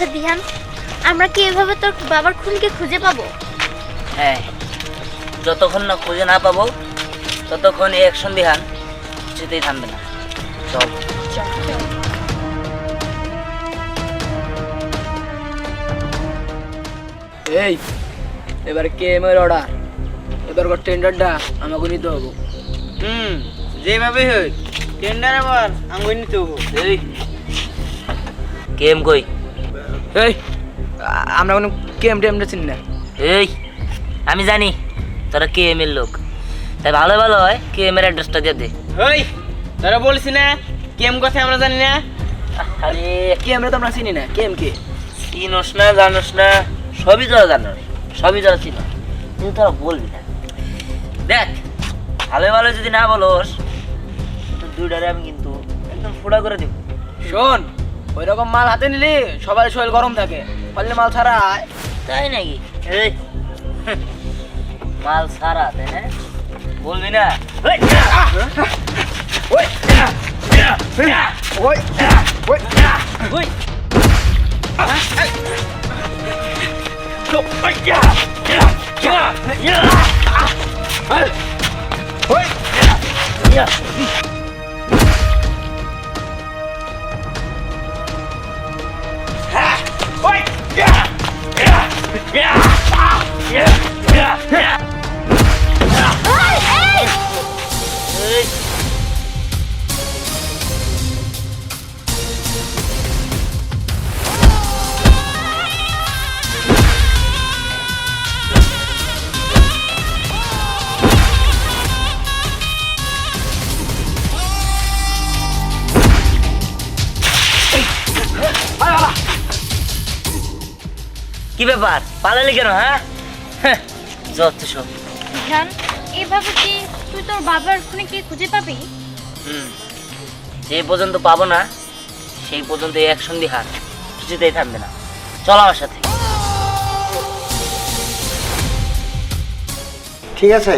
আচ্ছা দিহান আমরা কি এভাবে তোর বাবার খুনকে খুঁজে পাবো? হ্যাঁ যতক্ষণ না খুঁজে না পাবো ততক্ষণ এই অ্যাকশন দিহান কিছুতেই থামবে না। চল। এই এবার কে এম এর অর্ডার এবার টেন্ডারটা আমাকে নিতে হবে। হুম যেভাবে হোক টেন্ডার আবার আঙ্গুল নিতে হব। এই। কেম কই? এই। আমরা কোনো কেম টেমটা চিনি না। এই আমি জানি তোরা কে এম এর লোক। তাই ভালো ভালো হয় কে এম এর অ্যাড্রেসটা দিয়ে দে। ওই তোরা বলছি না কেম কথা আমরা জানি না? আরে কেম তো আমরা চিনি না। কেম কে? চিনোস না জানোস না সবই তোরা জানোস সবই তোরা চিনো কিন্তু তোরা বলবি না। দেখ ভালো ভালো যদি না বলোস তো দুইটারে আমি কিন্তু একদম ফোড়া করে দিব। শোন ওই রকম মাল হাতে নিলে সবার শরীর গরম থাকে। পারলে মাল ছাড়া। তাই নাকি? এই। মাল ছাড়া তাই না? বলবি না? ওই, ওই। ওই। ওই। কি ব্যাপার? পালালি কেন হ্যাঁ? হ্যাঁ, যত সব। দিহান এভাবে কি তুই তোর বাবার খুনিকে খুঁজে পাবি? হুম যে পর্যন্ত পাবো না সেই পর্যন্ত এই অ্যাকশন দিয়ে হার কিছুতেই থামবে না। চল আমার সাথে। ঠিক আছে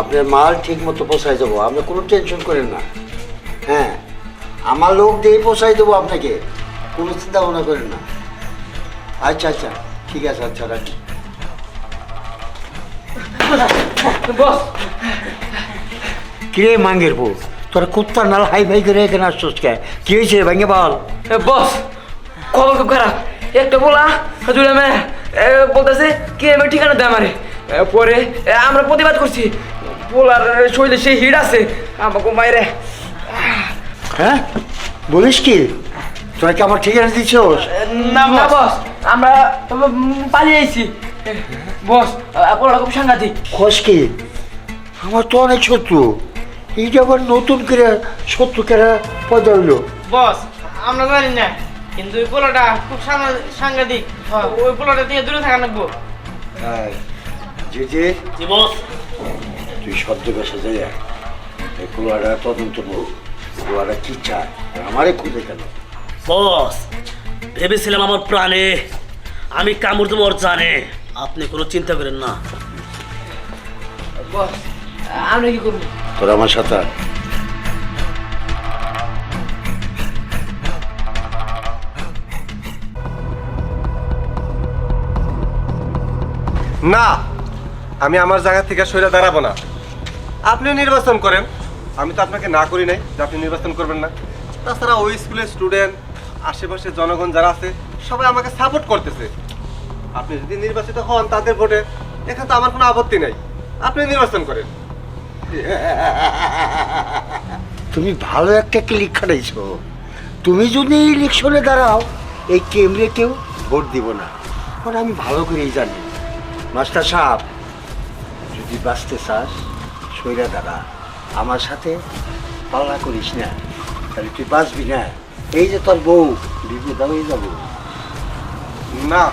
আপনার মাল ঠিক মতো পোষাই দেবো আপনি কোনো টেনশন করেন না। হ্যাঁ আমার লোক দিয়ে পোষাই দেবো আপনাকে কোনো চিন্তা ভাবনা করেন না। আচ্ছা আচ্ছা ঠিক আছে আচ্ছা রাখি বস। কিরে মাঙ্গের বউ তোরা কুত্তার নাল হাই ফাই করে এখানে আসছোস কে? কি হয়েছে ভেঙে বল। এ, বস খবর খুব খারাপ। একটা বলা জুড়ে মে বলতেছে কে এম ঠিকানা দেয় আমারে। পরে আমরা প্রতিবাদ করছি। বলার শরীরে সেই হিট আছে আমাকে মাইরে। হ্যাঁ? বলিস কি? তোরা কি আমার ঠিকানা দিচ্ছোস না বস। আমরা উম, পালিয়ে আইছি। বস পোলাটা খুব সাংঘাতিক। খোঁজ কি? আমার তো অনেক শত্রু। এই যে আবার নতুন করে শত্রু কেরা পয়দা হইল? বস আমরা জানি না কিন্তু ওই পোলাটা খুব সাংঘা- সাংঘাতিক। ওই পোলাটা থেকে দূরে থাকা লাগবো। হ্যাঁ যে যে জি বস। তুই শব্দ বেসে যাই এই কুলাটা তদন্ত করো কুলাটা কি চায় আমারে খুঁজে কেন? বস ভেবেছিলাম আমার প্রাণে আমি কামড় দেবো ওর জানে। আপনি কোনো চিন্তা করেন না। আমরা কি করব? তোর আমার সাথে না আমি আমার জায়গা থেকে সরে দাঁড়াবো না। আপনি নির্বাচন করেন। আমি তো আপনাকে না করি নাই যে আপনি নির্বাচন করবেন না। তাছাড়া ওই স্কুলের স্টুডেন্ট আশেপাশে জনগণ যারা আছে, সবাই আমাকে সাপোর্ট করতেছে। আপনি যদি নির্বাচিত হন তাদের ভোটে, এখানে তো আমার কোনো আপত্তি নাই। আপনি নির্বাচন করেন। তুমি ভালো একটা ক্লিক খাটাইছো। তুমি যদি ইলেকশনে দাঁড়াও, এই কেমরে কেউ ভোট দিব না। কারণ আমি ভালো করেই জানি। মাস্টার সাহেব, যদি বাঁচতে চাস, সইরা দাঁড়া। আমার সাথে পাল্লা করিস না। তাহলে তুই বাঁচবি না। এই যে তোর বউ বিপদ হয়ে যাব না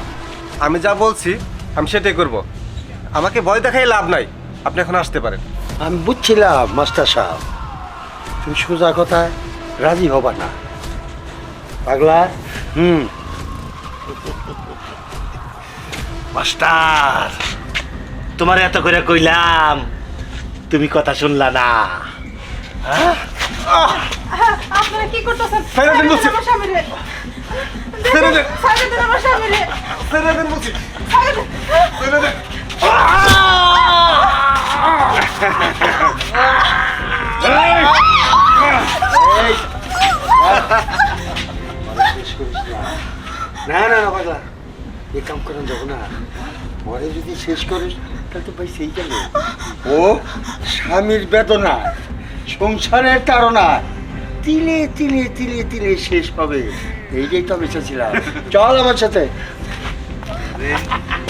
আমি যা বলছি আমি সেটাই করব। আমাকে ভয় দেখাই লাভ নাই আপনি এখন আসতে পারেন। আমি বুঝছিলাম মাস্টার সাহেব তুমি সোজা কথায় রাজি হবা না। পাগলা? হুম। মাস্টার তোমার এত করে কইলাম তুমি কথা শুনলা না। আপনারা কি করতেছেন? তাই না, কিন্তু- আমার স্বামীরে। ছেড়ে দেন। ছাড়ে দেন আমার স্বামীরে। ছেড়ে দেন বলছি। ছেড়ে দেন। শেষ করিস না না না পাগলা। এ কাম করেন যাব না পরে যদি শেষ করিস তাহলে তো ভাই সেই গেল ও স্বামীর বেদনা সংসারের তারা তিলে তিলে তিলে তিলে শেষ হবে এইটাই তো আমি চেয়েছিলাম চল আমার সাথে।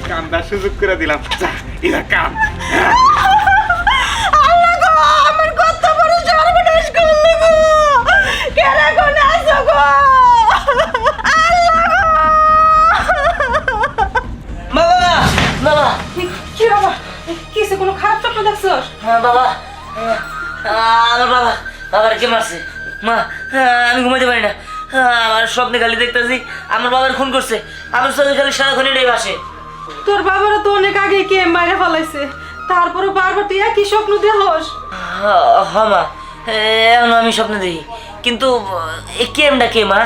কান্দার সুযোগ করে দিলাম। যা, এবার কাম। আল্লাহ গো আমার কত বড় সর্বনাশ করলে গো। কেন বাবা কি বাবা? কোনো খারাপ স্বপ্ন দেখছস? হ্যাঁ বাবা। আমার বাবা বাবার কে মারছে? মা হ্যাঁ, আমি ঘুমাইতে পারি না। হ্যাঁ, আমার স্বপ্নে খালি দেখতেছি আমার বাবার খুন করছে। আমার চোখে খালি সারাক্ষণ এটাই ভাসে তোর বাবারা তো অনেক আগে কে মাইরে ফেলাইছে। তারপরে বারবার তুই একই স্বপ্ন দেখস। হ মা। এখন আমি স্বপ্ন দেখি। কিন্তু এ কেমটা কে মা?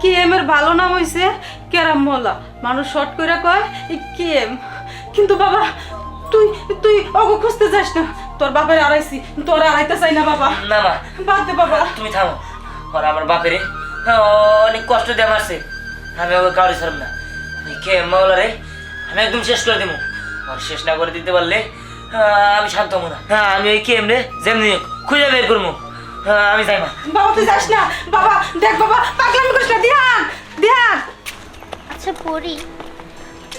কে এম এর ভালো নাম হইছে কেরাম মোল্লা। মানুষ শর্ট করে কয় কেম কিন্তু বাবা তুই তুই অগো খুঁজতে যাস না। তোর বাপের আড়াইছি তোর আড়াইতে চাই না বাবা। না মা বাদ দে বাবা। তুমি থামো। আর আমার বাপেরে। হ্যাঁ, অনেক কষ্ট দিয়ে মারছে। আমি ওকে কাউরি ছাড়ব না। ওই কে মাওলা রে আমি একদম শেষ করে দেবো আর শেষ না করে দিতে পারলে হ্যাঁ, আমি শান্ত হব না। হ্যাঁ আমি ওই কেম রে যেমনি খুঁজে বের করব। হ্যাঁ, আমি যাই মা। বাবা তুই যাস না। বাবা দেখ বাবা পাগলামি করিস না। ধ্যান ধ্যান। আচ্ছা পড়ি।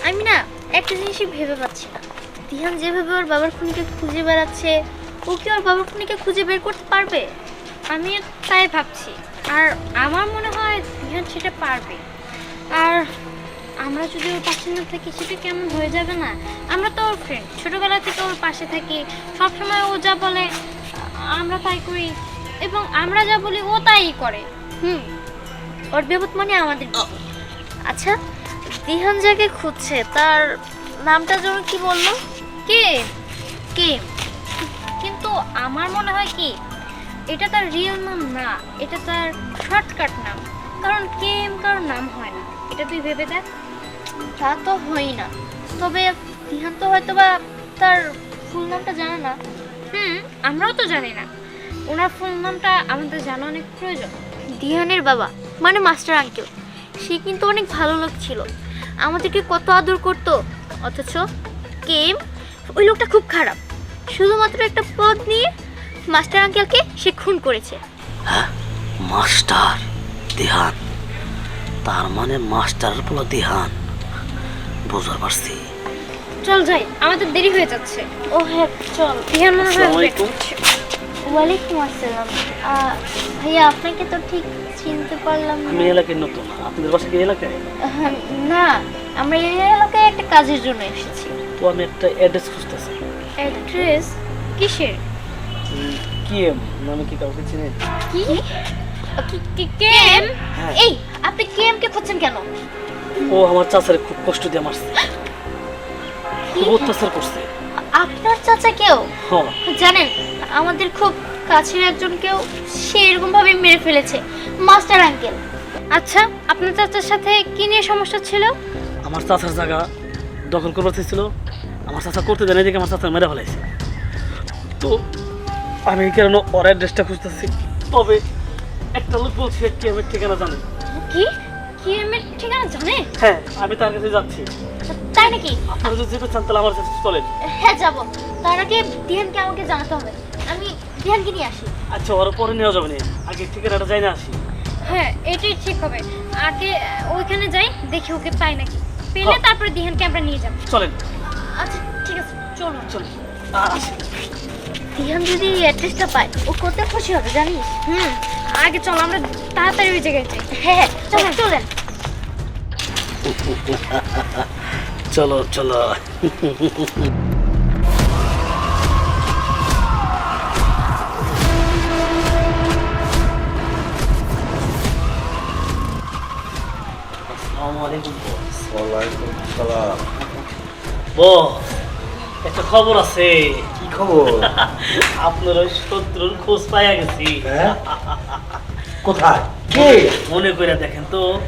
আমি না একটা জিনিসই ভেবে পাচ্ছি না দিহান যেভাবে ওর বাবার খুনিকে খুঁজে বেড়াচ্ছে ও কি ওর বাবার খুনিকে খুঁজে বের করতে পারবে? আমি তাই ভাবছি। আর আমার মনে হয় দিহান সেটা পারবে। আর আমরা যদি ওর পাশে না থাকি, সেটা কেমন হয়ে যাবে না? আমরা তো ওর ফ্রেন্ড ছোটোবেলা থেকে ওর পাশে থাকি। সবসময় ও যা বলে, আমরা তাই করি। এবং আমরা যা বলি, ও তাই করে। হুম, ওর বিপদ মানে আমাদের আচ্ছা দিহান যাকে খুঁজছে, তার নামটা যেন কি বলল? কে? কে? কিন্তু আমার মনে হয় কি, এটা তার রিয়েল নাম না, এটা তার শর্টকাট নাম। কারণ কেম কারোর নাম হয় না। এটা তুই ভেবে দেখ। তা তো হয় না। তবে দিহান তো হয়তো বা তার ফুল নামটা জানে না। হুম, আমরাও তো জানি না। ওনার ফুল নামটা আমাদের জানা অনেক প্রয়োজন। দিহানের বাবা মানে মাস্টার আঙ্কেল, সে কিন্তু অনেক ভালো লোক ছিল। আমাদেরকে কত আদর করতো। অথচ কেম ওই লোকটা খুব খারাপ। শুধুমাত্র একটা পদ নিয়ে মাস্টার আঙ্কেলকে সে খুন করেছে। মাস্টার? দেহান। তার মানে মাস্টার বলো দেহান। বুঝতে পারছি। চল যাই আমাদের দেরি হয়ে যাচ্ছে। ও হ্যাঁ চল। দিহান মনে হয়। ওয়ালাইকুম আসসালাম। আহ, ভাইয়া আপনাকে তো ঠিক চিনতে পারলাম না। আমি এলাকায় নতুন। আপনাদের বাসা কি এলাকায়? আহ, না আমরা এই এলাকায় একটা কাজের জন্য এসেছি। তো আমি একটা অ্যাড্রেস খুঁজতেছি। অ্যাড্রেস কিসের? কি এম নামে কি কাউকে চিনে? কি? কি- কেম হ্যাঁ। এই আপনি কেম কে খুঁজছেন কেন? ও আমার চাচারে খুব কষ্ট দিয়ে মারছে। খুব অত্যাচার করছে। আপনার চাচা কেউ? হ জানেন আমাদের খুব কাছের একজন কেউ সে এরকম ভাবে মেরে ফেলেছে। মাস্টার আঙ্কেল আচ্ছা আপনার চাচার সাথে কি নিয়ে সমস্যা ছিল? আমার চাচার জায়গা দখল করবার চেয়েছিল আমার চাচা করতে দেয় না দেখে আমার চাচা মেরে ফেলাইছে। তো আমি কেন ওর অ্যাড্রেসটা খুঁজতেছি? তবে একটা লোক বলছে কি আমি ঠিকানা জানি? কি? কি এর ঠিকানা জানে? হ্যাঁ আমি তার কাছে যাচ্ছি। তাই নাকি? আপনারা যদি যেতে চান তাহলে আমার কাছে চলেন। হ্যাঁ যাব। তার আগে দিহানকে আমাকে জানাতে হবে। আমি দিহানকে নিয়ে আসি। আচ্ছা ওর পরে নেওয়া যাবে না। আগে ঠিকানাটা যাই না আসি। হ্যাঁ এটাই ঠিক হবে। আগে ওইখানে যাই দেখি ওকে পাই নাকি। পেলে। তারপরে দিহানকে আমরা নিয়ে যাব। চলেন। আচ্ছা ঠিক আছে চলো। চলেন আর দিহান যদি অ্যাড্রেসটা পায় ও কত খুশি হবে জানিস? হুম আগে চল আমরা তাড়াতাড়ি ওই জায়গায় যাই। হ্যাঁ হ্যাঁ চলেন। চলেন। চলো চলো। আসসালামু আলাইকুম। একটা খবর আছে। কি খবর? আপনার ওই শত্রুর খোঁজ পাইয়া গেছি। হ্যাঁ? কোথায়? কে? মনে করে দেখেন তো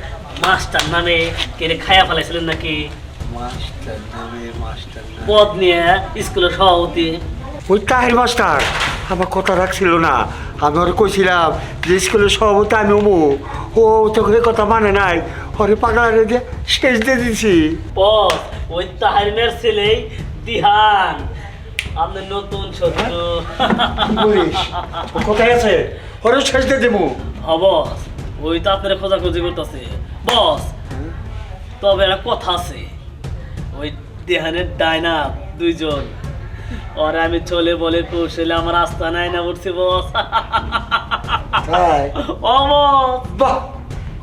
মাস্টার নামে কেড়ে খায়া ফেলাইছিলেন নাকি? মাস্টার নামে মাস্টার পদ নিয়ে স্কুলের সভাপতি। ওই তাহের মাস্টার আমার কথা রাখছিল না। আমি ওর কইছিলাম যে স্কুলের সভাপতি আমি ও তো কথা মানে নাই। ওরে পাগলা শেষ দিয়ে দিছি। পদ ওই তাহারিনের ছেলেই দিহান। আপনার নতুন শত্রু। কি বলিস? ও কোথায় আছে? ওরে শেষ দিয়ে দেবো বস। ওই তো আপনার খোঁজাখুঁজি করতেছে। বস তবে একটা কথা আছে। ওই দেহানের ডাইনা দুইজন। ওরা আমি চলে বলে কৌশলে আমার আস্থা নাই না উঠছি বস। বস। বাহ!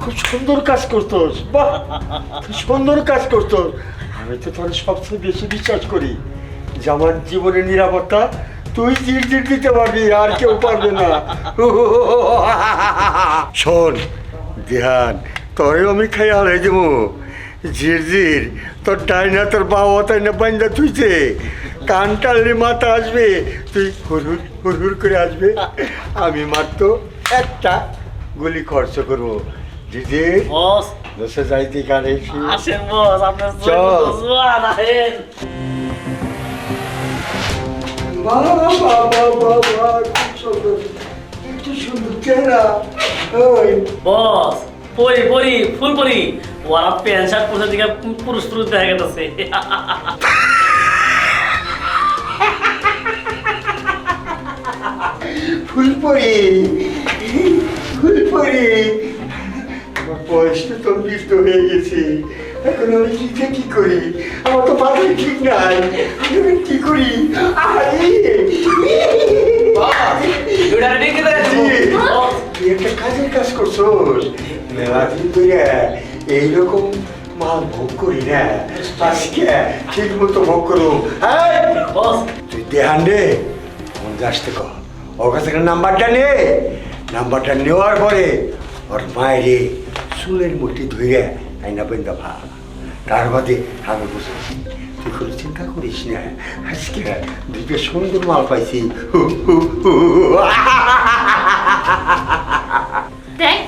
খুব সুন্দর কাজ করতোস। বাহ! খুব সুন্দর কাজ করতোস। আমি তো তোর সবচেয়ে বেশি বিশ্বাস করি। যে আমার জীবনের নিরাপত্তা তুই জির জির দিতে পারবি, আর কেউ পারবে না। শোন ধ্যান তোরেও আমি খাই হারাই দেবো ঝির ঝির তোর টাইনা তোর বাবা তাই না বান্দা তুইছে কান টানলে মাথা আসবে, তুই হুরহুর হুরহুর করে আসবে। আমি মাত্র একটা গুলি খরচ করব। দিদি বস দশে যাইতে কানে আসেন বস আপনার চল। জোয়ান আহেন বাবা বাবা বাবা খুব সুন্দর একটু সুন্দর চেহারা ওই বস পরি পরি ফুল পরি ওরা প্যান্ট শার্ট পরে দিকে পুরুষ পুরুষ দেখা গেছে ফুলপরি ফুলপরি আমার বয়সটা তো বৃদ্ধ হয়ে গেছে। এখন আমি কি কি করি? আমার তো মাথায় ঠিক নাই। আমি কি করি? একটা কাজের কাজ করছোস মেলা দিন ধরে এইরকম মাল ভোগ করি না। আজকে ঠিক মতো ভোগ করো। তুই দেহান রে। ফোন আসতে কর। ওর কাছ নাম্বারটা নে। নাম্বারটা নেওয়ার পরে ওর মায়েরে চুলের মুঠি ধুয়ে আইনা বেন্দা ভা। তার বাদে আমি বুঝেছি তুই কোনো চিন্তা করিস না। আজকে দুটো সুন্দর মাল পাইছি। দেখ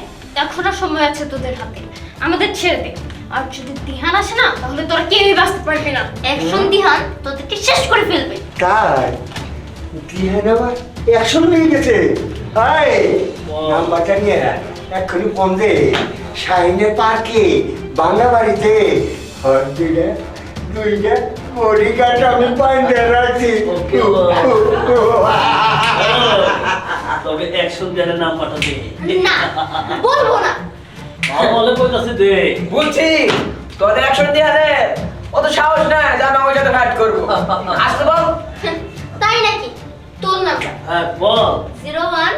এখনও সময় আছে তোদের হাতে। আমাদের ছেড়ে দে। আর যদি দিহান আসে না তাহলে তোরা কেউই বাঁচতে পারবি না। একজন দিহান তোদেরকে শেষ করে ফেলবে। তাই? দিহান আবার অ্যাকশন হয়ে গেছে। আয় নাম্বারটা নিয়ে এক্ষুনি ফোন দে শাহিনের পার্কে বাংলা বাড়িতে দুইটা দুইটা বডিগার্ড আমি পাইতে রাখছি। তবে একশো দেনের নাম পাঠাতে। না বলব না। বলে কইতাছে দে। বলছি তোদের একশো দিয়ে অত সাহস না যে আমি ওই সাথে ফাইট করব। আসতে বল। তাই নাকি? তোর নাম্বার হ্যাঁ বল। Zero one.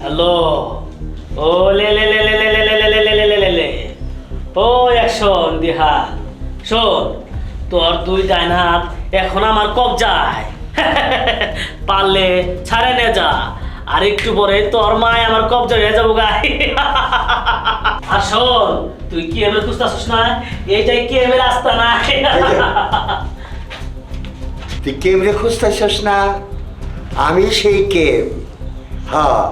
হ্যালো ও লে লে লে লে লে লে লে লে লে লে লে লে লে লে ও অ্যাকশন দিহা শোন তোর দুই ডাইন হাত এখন আমার কবজায় পারলে ছাড়ে নে যা আর একটু পরে তোর মায় আমার কবজা হয়ে যাব গাই আর শোন তুই কি এমএল খুঁজতেছিস না এইটাই কি এমএল রাস্তা না তুই কেমরে খুঁজতেছিস না আমি সেই কেম হ্যাঁ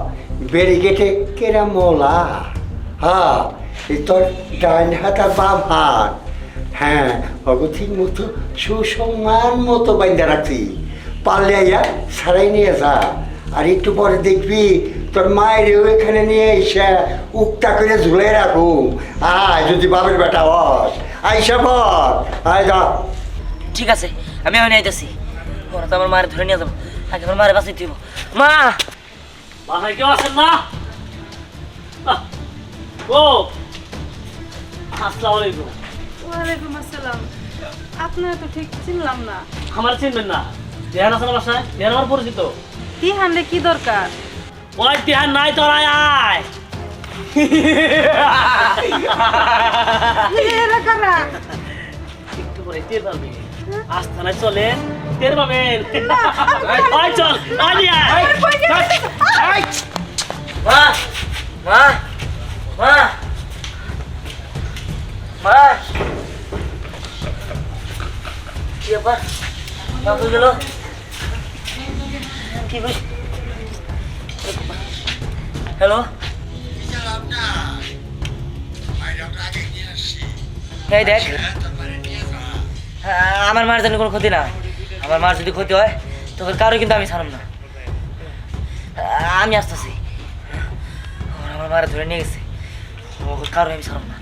ব্যারিগেটে কেরা মোলা হ্যাঁ এই তোর ডাইন হাত আর বাম হাত হ্যাঁ অগথির মতো সুসম্মান মতো বাইন্দা রাখছি পারলে আইয়া সারাই নিয়ে যা আর একটু পরে দেখবি তোর মায়ের এখানে নিয়ে এসে উকটা করে ঝুলে রাখুম আয় যদি বাপের বেটা হস আইসা পর আয় যা ঠিক আছে, আমি এখন আইতেছি। ওরা তো আমার মায়ের ধরে নিয়ে যাব। আগে আমার মায়ের বাঁচিয়ে দিব মা! বাসায় কেউ আছেন না? ও আসসালামু আলাইকুম। ওয়ালাইকুম আসসালাম। আপনারা তো ঠিক চিনলাম না। আমার চিনবেন না। দেহান আছেন বাসায়? দেহান আমার পরিচিত। কি হানলে কি দরকার? ওই দেহান নাই তোর আয় আয়। এরা কারা একটু পরে টের পাবে। আস্তানায় চলে টের পাবেন আয় চল আয় আয় আয়। মা মা মা মা কি ব্যাপার মা গেল কি হ্যালো এই দেখ আমার মার জন্য কোনো ক্ষতি না আমার মার যদি ক্ষতি হয়, তখন কারও কিন্তু আমি ছাড়ব না। আমি আসতেছি। আমার মারা ধরে নিয়ে গেছে। কারও আমি ছাড়ব না।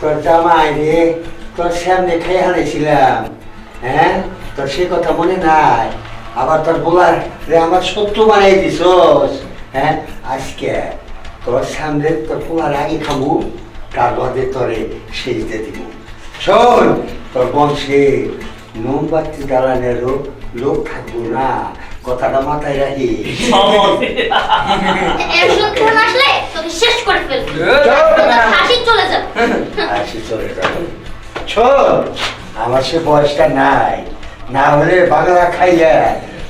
তোর জামাই রে, তোর সামনে খেয়ে হারাইছিলাম। হ্যাঁ? তোর সে কথা মনে নাই। আবার তোর বলার রে আমার শত্রু বানাই দিছস। হ্যাঁ? আজকে তোর সামনে তোর পোলার আগে খাব তার বাদে তোরে সেজতে দিব। শোন তোর বংশে মোমবাতি জ্বালানেরও লোক থাকব না কথাটা মাথায় রাখি। আসলে? তোকে শেষ করে হাসি চলে যাবে। আসি চলে যাবে। আমার সে বয়সটা নাই। না হলে বাংলা খাইয়া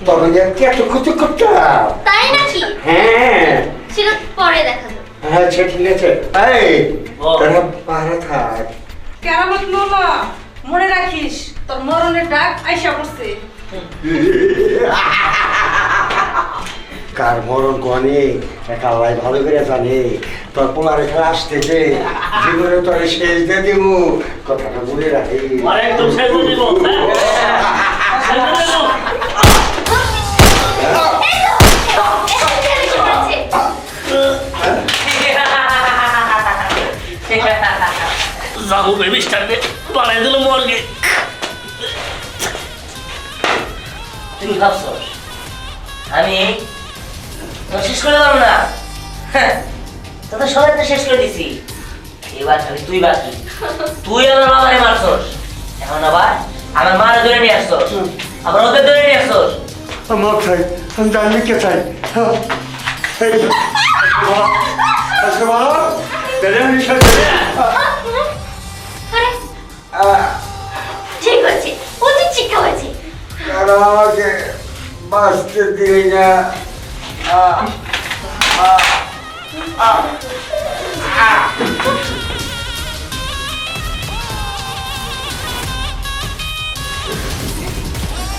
তখন যে এত কিছু করতাম। তাই নাকি? হ্যাঁ। সেটা পরে দেখা যাবে। হ্যাঁ সে ঠিক আছে। এই তোরা পাহারা থাক। কেরামত মোলা মনে রাখিস তোর মরণের ডাক আইসা পড়ছে কার মরণ কনে একা আল্লাহ ভালো করে জানে তোর পোলার এখানে আসতেছে জীবনে তোর শেষ দিয়ে দিব কথাটা মনে রাখি একদম শেষ দিব হ্যাঁ? শেষ করে দিব। এসে পড়েছে। যাব বেবি স্টার্টে বানাই দিল মর্গে। তুমি ভাবছস আমি শেষ করে পারব না। হ্যাঁ, তো তো সবাই তো শেষ করে দিছি। এবার খালি তুই বাকি। তুই আমার বাবারে মারছস। এখন আবার আমার মারে ধরে নিয়ে আসছস। আবার ওদের ধরে নিয়ে আসছস। আমার চাই আমি জানি কে চাই। আজকে ঠিক হয়েছে উচিত শিক্ষা হয়েছে। তারা আমাকে বাঁচতে না?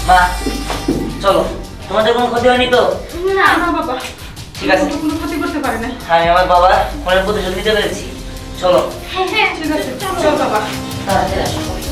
মা চলো। তোমাদের কোনো ক্ষতি হয়নি তো? না। না বাবা। ঠিক আছে। কোনো ক্ষতি করতে পারে না আমি আমার বাবার ফোনের প্রতিশোধ নিতে পেরেছি। চলো। হ্যাঁ হ্যাঁ। ঠিক আছে চল বাবা। তাড়াতাড়ি আসো